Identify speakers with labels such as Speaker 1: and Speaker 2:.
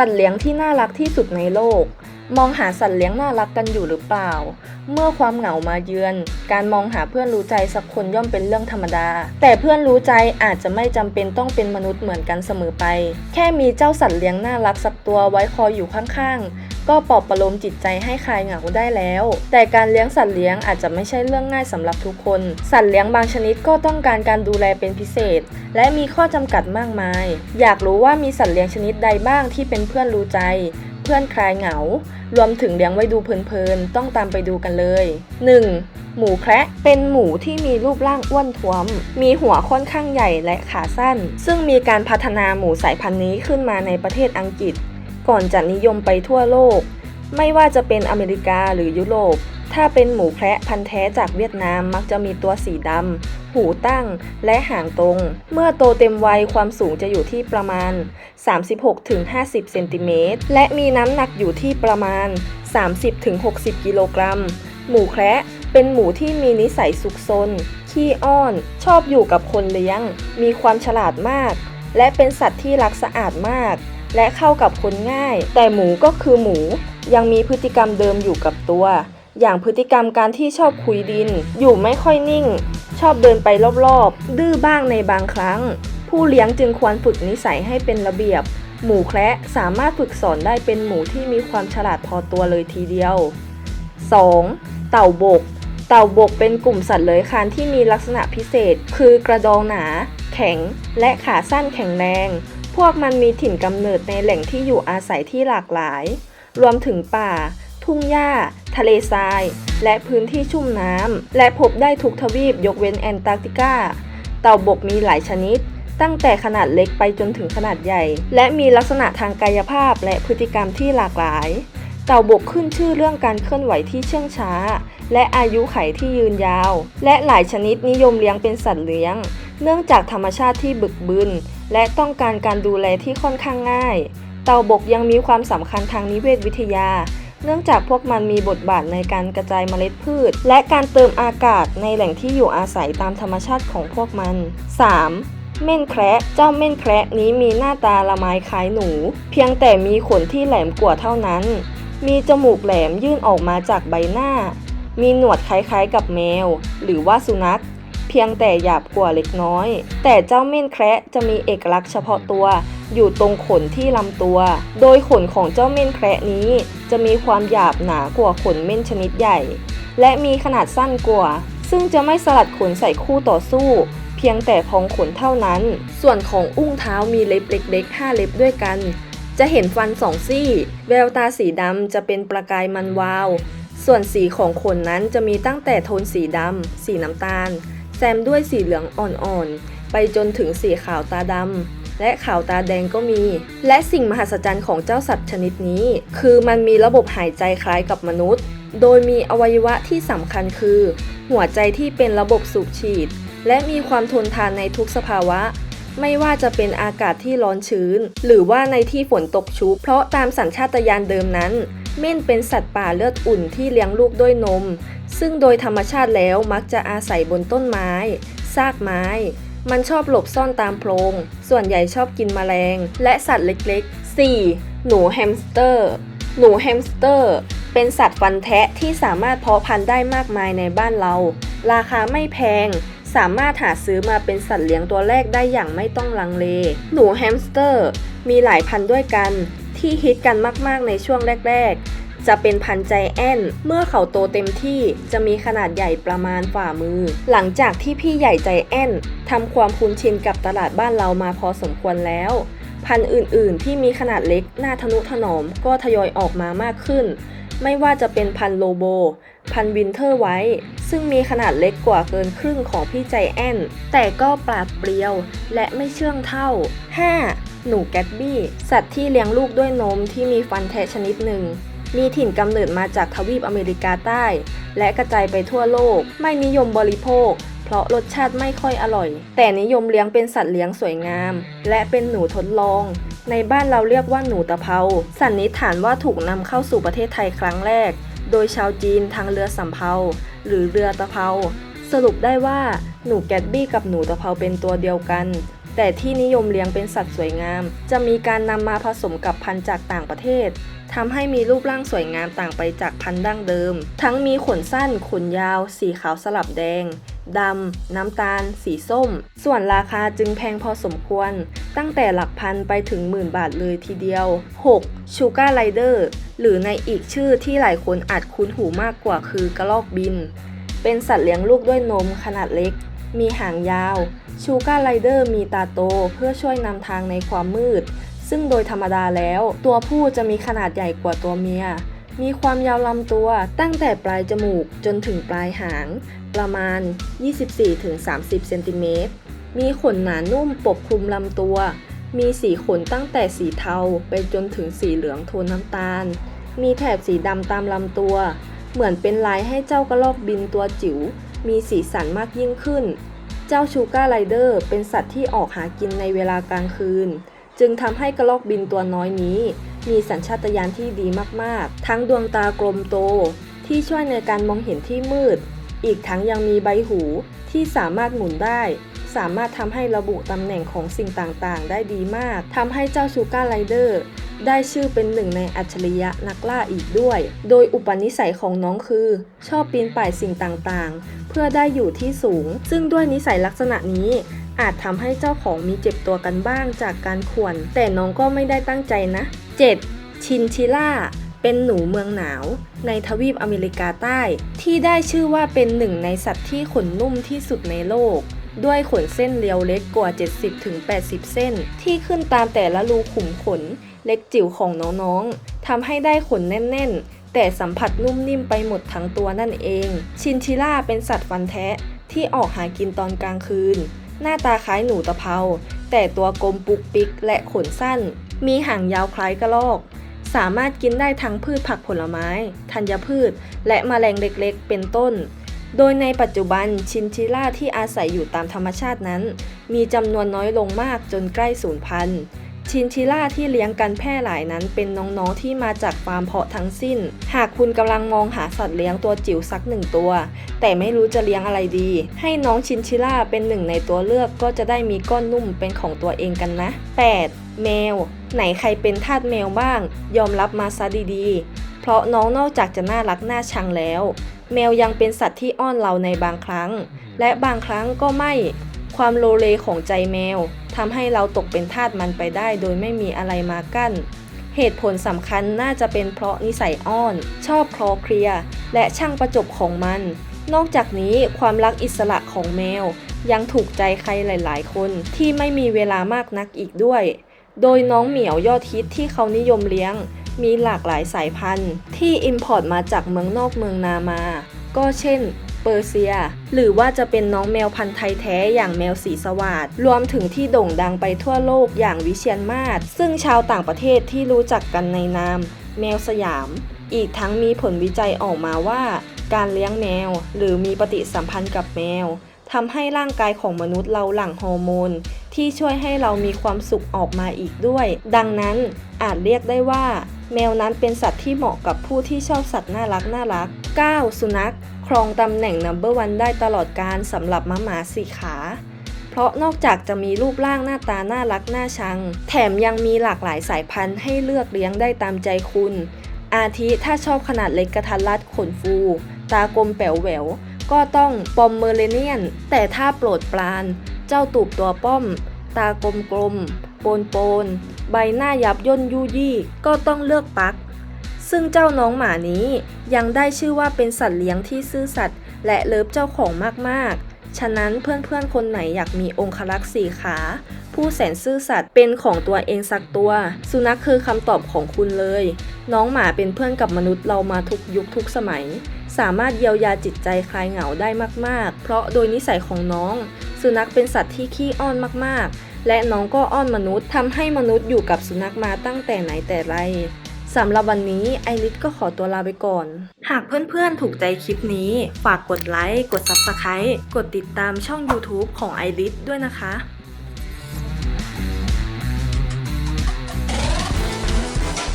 Speaker 1: สัตว์เลี้ยงที่น่ารักที่สุดในโลก มองหาสัตว์เลี้ยงน่ารักกันอยู่หรือเปล่า เมื่อความเหงามาเยือน การมองหาเพื่อนรู้ใจสักคนย่อมเป็นเรื่องธรรมดา แต่เพื่อนรู้ใจอาจจะไม่จำเป็นต้องเป็นมนุษย์เหมือนกันเสมอไป แค่มีเจ้าสัตว์เลี้ยงน่ารักสักตัวไว้คอยอยู่ข้างๆ ก็ปลอบประโลมจิตใจให้คลายเหงาได้แล้ว แต่การเลี้ยงสัตว์เลี้ยงอาจจะไม่ใช่เรื่องง่ายสำหรับทุกคน สัตว์เลี้ยงบางชนิดก็ต้องการการดูแลเป็นพิเศษ และมีข้อจำกัดมากมาย อยากรู้ว่ามีสัตว์เลี้ยงชนิดใดบ้างที่เป็นเพื่อนรู้ใจ เพื่อนคลายเหงา รวมถึงเลี้ยงไว้ดูเพลินๆ ต้องตามไปดูกันเลย 1. หมูแคระเป็นหมูที่มีรูปร่างอ้วนท้วม มีหัวค่อนข้างใหญ่และขาสั้น ซึ่งมีการพัฒนาหมูสายพันธุ์นี้ขึ้นมาในประเทศอังกฤษ ก่อนจะนิยมไปทั่วโลก ไม่ว่าจะเป็นอเมริกาหรือยุโรป ถ้าเป็นหมูแคระพันธุ์แท้จากเวียดนามมักจะมีตัวสีดำ หูตั้ง และหางตรง เมื่อโตเต็มวัยความสูงจะอยู่ที่ประมาณ 36-50 เซนติเมตร และมีน้ำหนักอยู่ที่ประมาณ 30-60 กิโลกรัม หมูแคระเป็นหมูที่มีนิสัยสุกซน ขี้อ้อน ชอบอยู่กับคนเลี้ยง มีความฉลาดมาก และเป็นสัตว์ที่รักสะอาดมาก และเข้ากับคนง่าย แต่หมูก็คือหมู ยังมีพฤติกรรมเดิมอยู่กับตัว อย่างพฤติกรรมการที่ชอบคุยดิน อยู่ไม่ค่อยนิ่ง ชอบเดินไปรอบๆ ดื้อบ้างในบางครั้ง ผู้เลี้ยงจึงควรฝึกนิสัยให้เป็นระเบียบ หมูแคระสามารถฝึกสอนได้เป็นหมูที่มีความฉลาดพอตัวเลยทีเดียว 2. เต่าบก เต่าบกเป็นกลุ่มสัตว์เลื้อยคลานที่มีลักษณะพิเศษ คือกระดองหนา แข็ง และขาสั้นแข็งแรง พวกมันมีถิ่นกำเนิดในแหล่งที่อยู่อาศัยที่หลากหลาย รวมถึงป่า ทุ่งหญ้า ทะเลทราย และพื้นที่ชุ่มน้ำ และพบได้ทุกทวีปยกเว้นแอนตาร์กติกา เต่าบกมีหลายชนิด ตั้งแต่ขนาดเล็กไปจนถึงขนาดใหญ่ และมีลักษณะทางกายภาพและพฤติกรรมที่หลากหลาย เต่าบกขึ้นชื่อเรื่องการเคลื่อนไหวที่เชื่องช้า และอายุไขที่ยืนยาว และหลายชนิดนิยมเลี้ยงเป็นสัตว์เลี้ยง เนื่องจากธรรมชาติที่บึกบึน และต้องการการดูแลที่ค่อนข้างง่าย เต่าบกยังมีความสำคัญทางนิเวศวิทยา เนื่องจากพวกมันมีบทบาทในการกระจายเมล็ดพืช และการเติมอากาศในแหล่งที่อยู่อาศัยตามธรรมชาติของพวกมัน 3. เม่นแคระเจ้าเม่นแคระนี้มีหน้าตาละไม้คล้ายหนู เพียงแต่มีขนที่แหลมกว่าเท่านั้น มีจมูกแหลมยื่นออกมาจากใบหน้า มีหนวดคล้ายๆกับแมว หรือว่าสุนัข เพียงแต่หยาบกว่าเล็กน้อย แต่เจ้าเม่นแคระจะมีเอกลักษณ์เฉพาะตัว อยู่ตรงขนที่ลำตัว โดยขนของเจ้าเม่นแคระนี้ จะมีความหยาบหนากว่าขนเม่นชนิดใหญ่ และมีขนาดสั้นกว่า ซึ่งจะไม่สลัดขนใส่คู่ต่อสู้ เพียงแต่พองขนเท่านั้น ส่วนของอุ้งเท้ามีเล็บเล็กๆ5เล็บด้วยกัน จะเห็นฟันสองซี่ แววตาสีดำจะเป็นประกายมันวาว ส่วนสีของขนนั้นจะมีตั้งแต่โทนสีดำสีน้ำตาล แซมด้วยสีเหลืองอ่อนๆ ไปจนถึงสีขาวตาดำและขาวตาแดงก็มี และสิ่งมหัศจรรย์ของเจ้าสัตว์ชนิดนี้ คือมันมีระบบหายใจคล้ายกับมนุษย์ โดยมีอวัยวะที่สำคัญคือ หัวใจที่เป็นระบบสูบฉีด และมีความทนทานในทุกสภาวะไม่ว่าจะเป็นอากาศที่ร้อนชื้น หรือว่าในที่ฝนตกชุก เพราะตามสัญชาตญาณเดิมนั้น เม่นเป็นสัตว์ป่าเลือดอุ่นที่เลี้ยงลูกด้วยนม ซึ่งโดยธรรมชาติแล้วมักจะอาศัยบนต้นไม้ ซากไม้ มันชอบหลบซ่อนตามโพรง ส่วนใหญ่ชอบกินแมลง และสัตว์เล็กๆ 4. หนูแฮมสเตอร์ หนูแฮมสเตอร์ เป็นสัตว์ฟันแทะที่สามารถเพาะพันธุ์ได้มากมายในบ้านเรา ราคาไม่แพงสามารถหาซื้อมาเป็นสัตว์เลี้ยงตัวแรกได้อย่างไม่ต้องลังเล หนูแฮมสเตอร์ มีหลายพันธุ์ด้วยกัน ที่ฮิตกันมากๆในช่วงแรก ๆ จะเป็นพันธุ์ใจแอนเมื่อเขาโตเต็มที่จะมีขนาดใหญ่ประมาณฝ่ามือ หลังจากที่พี่ใหญ่ใจแอนทำความคุ้นชินกับตลาดบ้านเรามาพอสมควรแล้ว พันธุ์อื่นๆ ที่มีขนาดเล็กหน่าทนุถนอมก็ทยอยออกมามากขึ้น ไม่ว่าจะเป็นพันโลโบ พันวินเทอร์ไว้ ซึ่งมีขนาดเล็กกว่าเกินครึ่งของพี่ใจแอนแต่ก็ปราดเปรียวและไม่เชื่องเท่า 5. หนูแกตบี้ สัตว์ที่เลี้ยงลูกด้วยนมที่มีฟันแทะชนิดหนึ่ง มีถิ่นกำเนิดมาจากทวีปอเมริกาใต้ และกระจายไปทั่วโลก ไม่นิยมบริโภค เพราะรสชาติไม่ค่อยอร่อย แต่นิยมเลี้ยงเป็นสัตว์เลี้ยงสวยงาม และเป็นหนูทดลอง ในบ้านเราเรียกว่าหนูตะเภา สันนิษฐานว่าถูกนำเข้าสู่ประเทศไทยครั้งแรก โดยชาวจีนทางเรือสำเภา หรือเรือตะเภา สรุปได้ว่าหนูแกตบี้กับหนูตะเภาเป็นตัวเดียวกัน แต่ที่นิยมเลี้ยงเป็นสัตว์สวยงาม จะมีการนำมาผสมกับพันธุ์จากต่างประเทศทำให้มีรูปร่างสวยงามต่างไปจากพันธุ์ดั้งเดิม ทั้งมีขนสั้น ขนยาว สีขาวสลับแดงดำ น้ำตาล สีส้ม ส่วนราคาจึงแพงพอสมควร ตั้งแต่หลักพันไปถึงหมื่นบาทเลยทีเดียว 6. Sugar Rider หรือในอีกชื่อที่หลายคนอาจคุ้นหูมากกว่าคือกระรอกบิน เป็นสัตว์เลี้ยงลูกด้วยนมขนาดเล็ก มีหางยาว ชูการไรเดอร์มีตาโตเพื่อช่วยนำทางในความมืด ซึ่งโดยธรรมดาแล้ว ตัวผู้จะมีขนาดใหญ่กว่าตัวเมีย มีความยาวลำตัวตั้งแต่ปลายจมูกจนถึงปลายหาง ประมาณ 24-30 เซนติเมตร มีขนหนานุ่มปกคลุมลำตัว มีสีขนตั้งแต่สีเทาไปจนถึงสีเหลืองโทนน้ำตาล มีแถบสีดำตามลำตัว เหมือนเป็นลายให้เจ้ากระรอกบินตัวจิ๋ว มีสีสันมากยิ่งขึ้น เจ้าชูการไรเดอร์เป็นสัตว์ที่ออกหากินในเวลากลางคืน จึงทำให้กระรอกบินตัวน้อยนี้ มีสัญชาตญาณที่ดีมากๆ ทั้งดวงตากลมโต ที่ช่วยในการมองเห็นที่มืด อีกทั้งยังมีใบหูที่สามารถหมุนได้ สามารถทำให้ระบุตำแหน่งของสิ่งต่างๆ ได้ดีมากทำให้เจ้าชูการไรเดอร์ ได้ชื่อเป็นหนึ่งในอัจฉริยะนักล่าอีกด้วย โดยอุปนิสัยของน้องคือ ชอบปีนป่ายสิ่งต่างๆ เพื่อได้อยู่ที่สูง ซึ่งด้วยนิสัยลักษณะนี้อาจทำให้เจ้าของมีเจ็บตัวกันบ้างจากการข่วน แต่น้องก็ไม่ได้ตั้งใจนะ 7. ชินชิล่า เป็นหนูเมืองหนาว ในทวีปอเมริกาใต้ ที่ได้ชื่อว่าเป็นหนึ่งในสัตว์ที่ขนนุ่มที่สุดในโลก ด้วยขนเส้นเรียวเล็กกว่า 70-80 เส้น ที่ขึ้นตามแต่ละรูขุมขนเล็กจิ๋วของน้องๆทำให้ได้ขนแน่น ๆ แต่สัมผัสนุ่มนิ่มไปหมดทั้งตัวนั่นเอง ชินชิล่าเป็นสัตว์ฟันแทะที่ออกหากินตอนกลางคืน หน้าตาคล้ายหนูตะเภา แต่ตัวกลมปุกปิกและขนสั้น มีหางยาวคล้ายกระรอกสามารถกินได้ทั้งพืชผักผลไม้ ธัญพืช และแมลงเล็กๆ เป็นต้น โดยในปัจจุบันชินชิล่าที่อาศัยอยู่ตามธรรมชาตินั้น มีจำนวนน้อยลงมากจนใกล้สูญพันธุ์ ชินชิล่าที่เลี้ยงกันแพร่หลายนั้นเป็นน้องๆที่มาจากฟาร์มเพาะทั้งสิ้น หากคุณกำลังมองหาสัตว์เลี้ยงตัวจิ๋วสักหนึ่งตัว แต่ไม่รู้จะเลี้ยงอะไรดี ให้น้องชินชิล่าเป็นหนึ่งในตัวเลือกก็จะได้มีก้อนนุ่มเป็นของตัวเองกันนะ 8. แมว ไหนใครเป็นทาสแมวบ้าง ยอมรับมาซะดีๆ เพราะน้องนอกจากจะน่ารักน่าชังแล้ว แมวยังเป็นสัตว์ที่อ้อนเราในบางครั้ง และบางครั้งก็ไม่ ความโลเลของใจแมวทำให้เราตกเป็นทาสมันไปได้โดยไม่มีอะไรมากั้น เหตุผลสำคัญน่าจะเป็นเพราะนิสัยอ้อน ชอบคลอเคลียร์และช่างประจบของมัน นอกจากนี้ความรักอิสระของแมว ยังถูกใจใครหลาย ๆ คนที่ไม่มีเวลามากนักอีกด้วย โดยน้องเหมียวยอดฮิตที่เขานิยมเลี้ยง มีหลากหลายสายพันธุ์ ที่อิมพอร์ตมาจากเมืองนอกเมืองนามา ก็เช่น เปอร์เซีย หรือว่าจะเป็นน้องแมวพันธุ์ไทยแท้อย่างแมวสีสวัสดรวมถึงที่โด่งดังไปทั่วโลกอย่างวิเชียนมาศซึ่งชาวต่างประเทศที่รู้จักกันในนาม แมวสยาม อีกทั้งมีผลวิจัยออกมาว่า การเลี้ยงแมว หรือมีปฏิสัมพันธ์กับแมวทำให้ร่างกายของมนุษย์เราหลั่งฮอร์โมนที่ช่วยให้เรามีความสุขออกมาอีกด้วย ดังนั้นอาจเรียกได้ว่า แมวนั้นเป็นสัตว์ที่เหมาะกับผู้ที่ชอบสัตว์น่ารักน่ารัก 9. สุนัข ครองตำแหน่ง number one ได้ตลอดการสำหรับม้าหมาสี่ขา เพราะนอกจากจะมีรูปร่างหน้าตาน่ารักน่าชัง แถมยังมีหลากหลายสายพันธุ์ให้เลือกเลี้ยงได้ตามใจคุณ อาทิถ้าชอบขนาดเล็กกระทัดรัดขนฟู ตากลมแป๋วแหวว ก็ต้องปอมเมอร์เรเนียน แต่ถ้าโปรดปราน เจ้าตูบตัวป้อม ตากลมกลม โปนโปนใบหน้ายับย่นยุยี่ก็ต้องเลือกปัก ซึ่งเจ้าน้องหมานี้ยังได้ชื่อว่าเป็นสัตว์เลี้ยงที่ซื่อสัตย์และเลิฟเจ้าของมากๆ ฉะนั้นเพื่อนๆคนไหนอยากมีองครักษ์สี่ขา ผู้แสนซื่อสัตย์เป็นของตัวเองสักตัว สุนัขคือคำตอบของคุณเลย น้องหมาเป็นเพื่อนกับมนุษย์เรามาทุกยุคทุกสมัย สามารถเยียวยาจิตใจคลายเหงาได้มากๆ เพราะโดยนิสัยของน้อง สุนัขเป็นสัตว์ที่ขี้อ้อนมากๆ และน้องก็อ้อนมนุษย์ทำให้มนุษย์อยู่กับสุนัขมาตั้งแต่ไหนแต่ไรสำหรับวันนี้ไอริสก็ขอตัวลาไปก่อน หากเพื่อนๆถูกใจคลิปนี้ ฝากกดไลค์ กด Subscribe กดติดตามช่อง YouTube ของไอริสด้วยนะคะ